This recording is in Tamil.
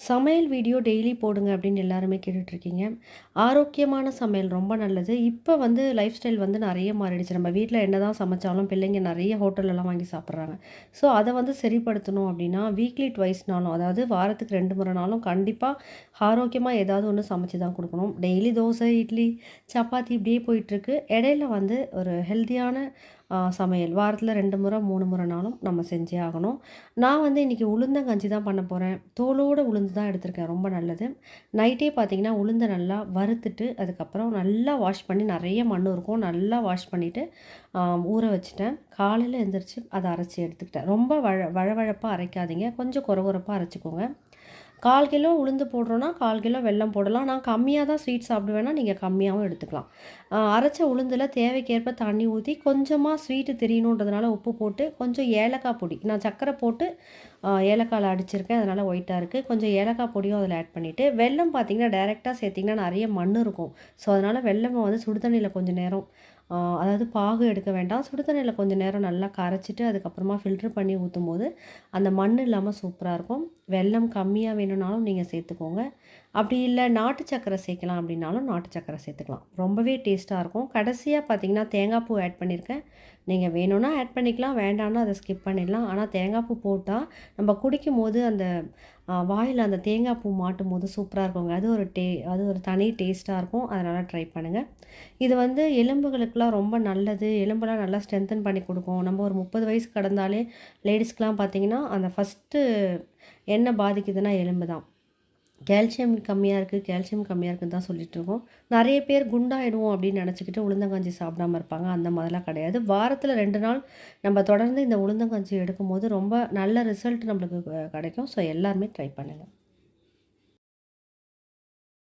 சமையல் வீடியோ டெய்லி போடுங்க அப்படின்னு எல்லாருமே கேட்டுட்ருக்கீங்க. ஆரோக்கியமான சமையல் ரொம்ப நல்லது. இப்போ வந்து லைஃப் ஸ்டைல் வந்து நிறைய மாறிடுச்சு. நம்ம வீட்டில் என்ன தான் சமைச்சாலும் பிள்ளைங்க நிறைய ஹோட்டல்லலாம் வாங்கி சாப்பிட்றாங்க. ஸோ அதை வந்து சரிப்படுத்தணும் அப்படின்னா வீக்லி ட்வைஸ்னாலும் அதாவது வாரத்துக்கு ரெண்டு முறை நாளும் கண்டிப்பாக ஆரோக்கியமாக ஏதாவது ஒன்று சமைச்சு தான் கொடுக்கணும். டெய்லி தோசை இட்லி சப்பாத்தி இப்படியே போயிட்டுருக்கு இடையில வந்து ஒரு ஹெல்த்தியான சமையல். வாரத்தில் ரெண்டு முறை மூணு முறைனாலும் நம்ம செஞ்சே ஆகணும். நான் வந்து இன்றைக்கி உளுந்தங்கஞ்சி தான் பண்ண போகிறேன் தோலோடு உளுந்து தான் எடுத்திருக்கேன். ரொம்ப நல்லது. நைட்டே பார்த்தீங்கன்னா உளுந்தை நல்லா வறுத்துட்டு அதுக்கப்புறம் நல்லா வாஷ் பண்ணி நிறைய மண் இருக்கும். நல்லா வாஷ் பண்ணிவிட்டு ஊற வச்சுட்டேன். காலையில் எழுந்திரிச்சு அதை அரைச்சி எடுத்துக்கிட்டேன். ரொம்ப வழ வழவழப்பாக அரைக்காதீங்க. கொஞ்சம் குறகுறப்பாக அரைச்சிக்கோங்க. கால் கிலோ உளுந்து போடுறோன்னா கால் கிலோ வெல்லம் போடலாம். நான் கம்மியாக தான் ஸ்வீட் சாப்பிடுவேன்னா நீங்கள் கம்மியாகவும் எடுத்துக்கலாம். அரைச்ச உளுந்தில் தேவைக்கேற்ப தண்ணி ஊற்றி கொஞ்சமாக ஸ்வீட்டு தெரியணுன்றதுனால உப்பு போட்டு கொஞ்சம் ஏலக்காய் பொடி. நான் சர்க்கரை போட்டு ஏலக்காயில் அடிச்சிருக்கேன். அதனால் ஒயிட்டாக இருக்குது கொஞ்சம் ஏலக்காய் பொடியும் அதில் ஆட் பண்ணிவிட்டு வெல்லம் பார்த்திங்கன்னா டைரெக்டாக சேர்த்திங்கன்னா நிறைய மண் இருக்கும். ஸோ அதனால் வெள்ளம் வந்து சுடுதண்ணியில் கொஞ்சம் நேரம் அதாவது பாகு எடுக்க வேண்டாம். சுடு தண்ணியில் கொஞ்சம் நேரம் நல்லா கரைச்சிட்டு அதுக்கப்புறமா ஃபில்ட்ரு பண்ணி ஊற்றும் போது அந்த மண் இல்லாமல் சூப்பராக இருக்கும். வெல்லம் கம்மியாக வேணும்னாலும் நீங்கள் சேர்த்துக்கோங்க. அப்படி இல்லை நாட்டு சக்கரை சேர்க்கலாம் அப்படின்னாலும் நாட்டு சக்கரை சேர்த்துக்கலாம். ரொம்பவே டேஸ்ட்டாக இருக்கும். கடைசியாக பார்த்தீங்கன்னா தேங்காய் பூ ஆட் பண்ணியிருக்கேன் நீங்கள் வேணும்னா ஆட் பண்ணிக்கலாம் வேண்டாம்னா அதை ஸ்கிப் பண்ணிடலாம். ஆனால் தேங்காய் பூ போட்டால் நம்ம குடிக்கும் போது அந்த வாயில் அந்த தேங்காய் பூ மாட்டும் போது சூப்பராக இருக்குங்க. அது ஒரு டே அது ஒரு தனி டேஸ்ட்டாக இருக்கும். அதனால் ட்ரை பண்ணுங்கள் இது வந்து எலும்புகளுக்கெலாம் ரொம்ப நல்லது. எலும்பெல்லாம் நல்லா ஸ்ட்ரென்தன் பண்ணி கொடுக்கும். நம்ம ஒரு முப்பது வயசு கடந்தாலே லேடிஸ்க்கெலாம் பார்த்திங்கன்னா அந்த ஃபஸ்ட்டு என்ன பாதிக்குதுன்னா எலும்பு தான். கால்சியம் கம்மியாக இருக்குது கால்சியம் கம்மியாக இருக்குதுன்னு தான் சொல்லிகிட்ருக்கோம் நிறைய பேர் குண்டாயிடுவோம் அப்படின்னு நினச்சிக்கிட்டு உளுந்தங்கஞ்சி சாப்பிடாம இருப்பாங்க. அந்த மாதிரிலாம் கிடையாது. வாரத்தில் ரெண்டு நாள் நம்ம தொடர்ந்து இந்த உளுந்தங்கஞ்சி எடுக்கும்போது ரொம்ப நல்ல ரிசல்ட் நம்மளுக்கு கிடைக்கும். ஸோ எல்லாருமே ட்ரை பண்ணுங்கள்